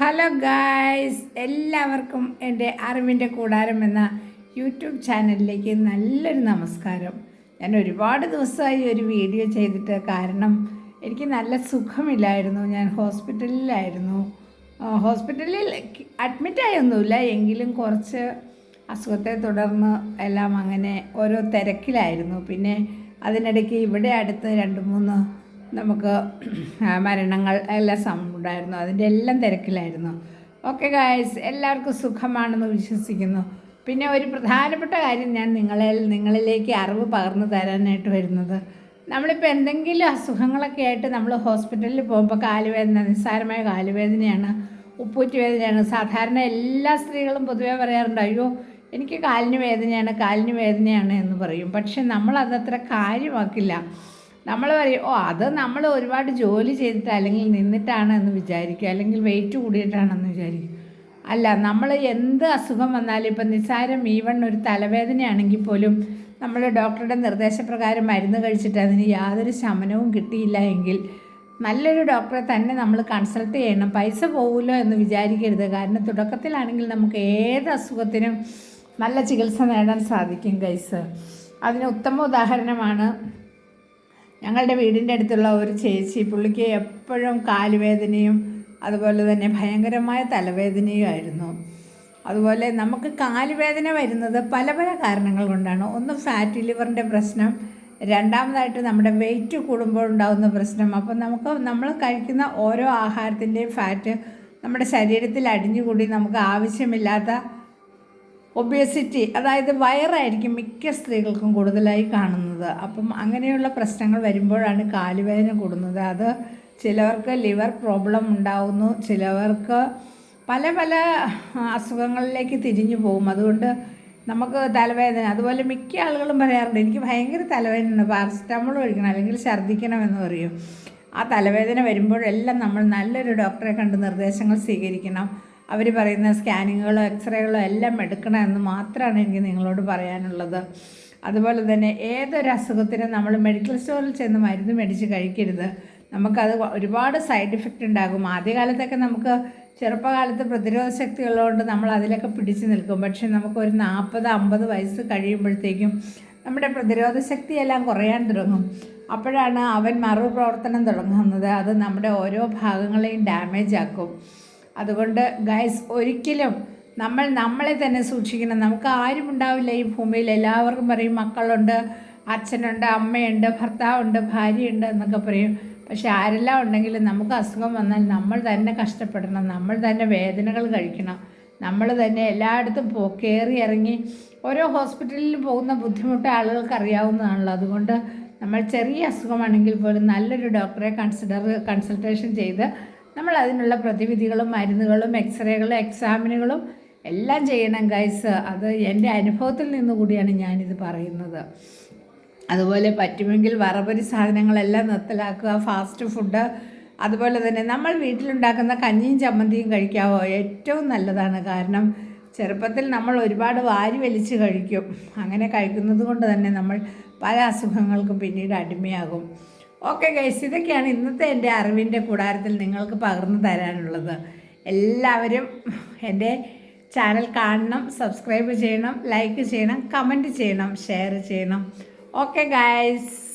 Hello guys എല്ലാവർക്കും എന്റെ അറിവിന്റെ കൂടാരം എന്ന യൂട്യൂബ് ചാനലിലേക്ക് നല്ലൊരു നമസ്കാരം. ഞാൻ ഒരുപാട് ദിവസമായി ഒരു വീഡിയോ ചെയ്തിട്ട് കാരണം എനിക്ക് നല്ല സുഖമില്ലായിരുന്നു. ഞാൻ ഹോസ്പിറ്റലിലായിരുന്നു. ഹോസ്പിറ്റലിൽ അഡ്മിറ്റായൊന്നുമില്ല എങ്കിലും കുറച്ച് അസുഖത്തെ തുടർന്ന് എല്ലാം അങ്ങനെ ഓരോ തിരക്കിലായിരുന്നു. പിന്നെ അതിനിടയ്ക്ക് ഇവിടെ അടുത്ത് രണ്ട് മൂന്ന് നമുക്ക് മരണങ്ങൾ എല്ലാം ഉണ്ടായിരുന്നു അതിന്റെ എല്ലാം തിരക്കിലായിരുന്നു. ഓക്കെ ഗായ്സ് എല്ലാവർക്കും സുഖമാണെന്ന് വിശ്വസിക്കുന്നു. പിന്നെ ഒരു പ്രധാനപ്പെട്ട കാര്യം ഞാൻ നിങ്ങളെ നിങ്ങളിലേക്ക് അറിവ് പകർന്നു തരാനായിട്ട് വരുന്നത്. നമ്മളിപ്പോൾ എന്തെങ്കിലും അസുഖങ്ങളൊക്കെ ആയിട്ട് നമ്മൾ ഹോസ്പിറ്റലിൽ പോകുമ്പോൾ കാലുവേദന നിസ്സാരമായ കാലുവേദനയാണ് ഉപ്പൂറ്റി വേദനയാണ് സാധാരണ എല്ലാ സ്ത്രീകളും പൊതുവേ പറയാറുണ്ട് അയ്യോ എനിക്ക് കാലിന് വേദനയാണ് കാലിന് വേദനയാണ് എന്ന് പറയും. പക്ഷെ നമ്മളതത്ര കാര്യമാക്കില്ല. നമ്മൾ പറയും ഓ അത് നമ്മൾ ഒരുപാട് ജോലി ചെയ്തിട്ട് അല്ലെങ്കിൽ നിന്നിട്ടാണ് എന്ന് വിചാരിക്കുക അല്ലെങ്കിൽ വെയിറ്റ് കൂടിയിട്ടാണെന്ന് വിചാരിക്കും. അല്ല നമ്മൾ എന്ത് അസുഖം വന്നാലും ഇപ്പം നിസ്സാരം ഈവൺ ഒരു തലവേദനയാണെങ്കിൽ പോലും നമ്മൾ ഡോക്ടറുടെ നിർദ്ദേശപ്രകാരം മരുന്ന് കഴിച്ചിട്ട് അതിന് യാതൊരു ശമനവും കിട്ടിയില്ല എങ്കിൽ നല്ലൊരു ഡോക്ടറെ തന്നെ നമ്മൾ കൺസൾട്ട് ചെയ്യണം. പൈസ പോകുമല്ലോ എന്ന് വിചാരിക്കരുത്. കാരണം തുടക്കത്തിലാണെങ്കിൽ നമുക്ക് ഏത് അസുഖത്തിനും നല്ല ചികിത്സ നേടാൻ സാധിക്കും ഗൈസ് അതിന് ഉത്തമ ഉദാഹരണമാണ് ഞങ്ങളുടെ വീടിന്റെ അടുത്തുള്ള ഒരു ചേച്ചി പുള്ളിക്ക് എപ്പോഴും കാലുവേദനയും അതുപോലെ തന്നെ ഭയങ്കരമായ തലവേദനയും ആയിരുന്നു. അതുപോലെ നമുക്ക് കാലുവേദന വരുന്നത് പല പല കാരണങ്ങൾ കൊണ്ടാണ്. ഒന്ന് ഫാറ്റ് ലിവറിന്റെ പ്രശ്നം രണ്ടാമതായിട്ട് നമ്മുടെ വെയിറ്റ് കൂടുമ്പോൾ ഉണ്ടാകുന്ന പ്രശ്നം. അപ്പം നമുക്ക് നമ്മൾ കഴിക്കുന്ന ഓരോ ആഹാരത്തിന്റെയും ഫാറ്റ് നമ്മുടെ ശരീരത്തിൽ അടിഞ്ഞുകൂടി നമുക്ക് ആവശ്യമില്ലാത്ത ഒബേസിറ്റി അതായത് വയറായിരിക്കും മിക്ക സ്ത്രീകൾക്കും കൂടുതലായി കാണുന്നത്. അപ്പം അങ്ങനെയുള്ള പ്രശ്നങ്ങൾ വരുമ്പോഴാണ് കാലുവേദന കൂടുന്നത്. അത് ചിലവർക്ക് ലിവർ പ്രോബ്ലം ഉണ്ടാവുന്നു. ചിലവർക്ക് പല പല അസുഖങ്ങളിലേക്ക് തിരിഞ്ഞു പോകും. അതുകൊണ്ട് നമുക്ക് തലവേദന അതുപോലെ മിക്ക ആളുകളും പറയാറുണ്ട് എനിക്ക് ഭയങ്കര തലവേദനയുണ്ട് പാരസിറ്റമോൾ കഴിക്കണം അല്ലെങ്കിൽ ഛർദ്ദിക്കണമെന്ന് പറയും. ആ തലവേദന വരുമ്പോഴെല്ലാം നമ്മൾ നല്ലൊരു ഡോക്ടറെ കണ്ട് നിർദ്ദേശങ്ങൾ സ്വീകരിക്കണം. അവർ പറയുന്ന സ്കാനിങ്ങുകളോ എക്സ്റേകളോ എല്ലാം എടുക്കണമെന്ന് മാത്രമാണ് എനിക്ക് നിങ്ങളോട് പറയാനുള്ളത്. അതുപോലെ തന്നെ ഏതൊരു അസുഖത്തിനും നമ്മൾ മെഡിക്കൽ സ്റ്റോറിൽ ചെന്ന് മരുന്ന് മേടിച്ച് കഴിക്കരുത്. നമുക്കത് ഒരുപാട് സൈഡ് ഇഫക്റ്റ് ഉണ്ടാകും. ആദ്യകാലത്തൊക്കെ നമുക്ക് ചെറുപ്പകാലത്ത് പ്രതിരോധ ശക്തികളുകൊണ്ട് നമ്മൾ അതിലൊക്കെ പിടിച്ചു നിൽക്കും. പക്ഷേ നമുക്കൊരു നാൽപ്പത് അമ്പത് വയസ്സ് കഴിയുമ്പോഴത്തേക്കും നമ്മുടെ പ്രതിരോധ ശക്തിയെല്ലാം കുറയാൻ തുടങ്ങും. അപ്പോഴാണ് അവൻ മറുപ്രവർത്തനം തുടങ്ങുന്നത്. അത് നമ്മുടെ ഓരോ ഭാഗങ്ങളെയും ഡാമേജ് ആക്കും. അതുകൊണ്ട് ഗൈസ് ഒരിക്കലും നമ്മൾ നമ്മളെ തന്നെ സൂക്ഷിക്കണം. നമുക്ക് ആരും ഉണ്ടാവില്ല ഈ ഭൂമിയിൽ. എല്ലാവർക്കും പറയും മക്കളുണ്ട് അച്ഛനുണ്ട് അമ്മയുണ്ട് ഭർത്താവുണ്ട് ഭാര്യയുണ്ട് എന്നൊക്കെ പറയും. പക്ഷെ ആരെല്ലാം ഉണ്ടെങ്കിലും നമുക്ക് അസുഖം വന്നാൽ നമ്മൾ തന്നെ കഷ്ടപ്പെടണം. നമ്മൾ തന്നെ വേദനകൾ കഴിക്കണം. നമ്മൾ തന്നെ എല്ലായിടത്തും പോ കയറി ഇറങ്ങി ഓരോ ഹോസ്പിറ്റലിൽ പോകുന്ന ബുദ്ധിമുട്ട് ആളുകൾക്ക് അറിയാവുന്നതാണല്ലോ. അതുകൊണ്ട് നമ്മൾ ചെറിയ അസുഖമാണെങ്കിൽ പോലും നല്ലൊരു ഡോക്ടറെ കൺസിഡർ കൺസൾട്ടേഷൻ ചെയ്ത് നമ്മൾ അതിനുള്ള പ്രതിവിധികളും മരുന്നുകളും എക്സ്റേകളും എക്സാമിനുകളും എല്ലാം ചെയ്യണം ഗൈസ് അത് എന്റെ അനുഭവത്തിൽ നിന്ന് കൂടിയാണ് ഞാനിത് പറയുന്നത്. അതുപോലെ പറ്റുമെങ്കിൽ വറപരി സാധനങ്ങളെല്ലാം നിർത്തലാക്കുക ഫാസ്റ്റ് ഫുഡ് അതുപോലെ തന്നെ നമ്മൾ വീട്ടിലുണ്ടാക്കുന്ന കഞ്ഞിയും ചമ്മന്തിയും കഴിക്കാവോ? ഏറ്റവും നല്ലതാണ്. കാരണം ചെറുപ്പത്തിൽ നമ്മൾ ഒരുപാട് വാരി വലിച്ച് കഴിക്കും. അങ്ങനെ കഴിക്കുന്നത് കൊണ്ട് തന്നെ നമ്മൾ പല അസുഖങ്ങൾക്കും പിന്നീട് അടിമയാകും. ഓക്കെ ഗൈസ് ഇതൊക്കെയാണ് ഇന്നത്തെ എന്റെ അറിവിന്റെ കൂടാരത്തിൽ നിങ്ങൾക്ക് പകർന്നു തരാനുള്ളത്. എല്ലാവരും എന്റെ ചാനൽ കാണണം സബ്സ്ക്രൈബ് ചെയ്യണം ലൈക്ക് ചെയ്യണം കമന്റ് ചെയ്യണം ഷെയർ ചെയ്യണം. Okay guys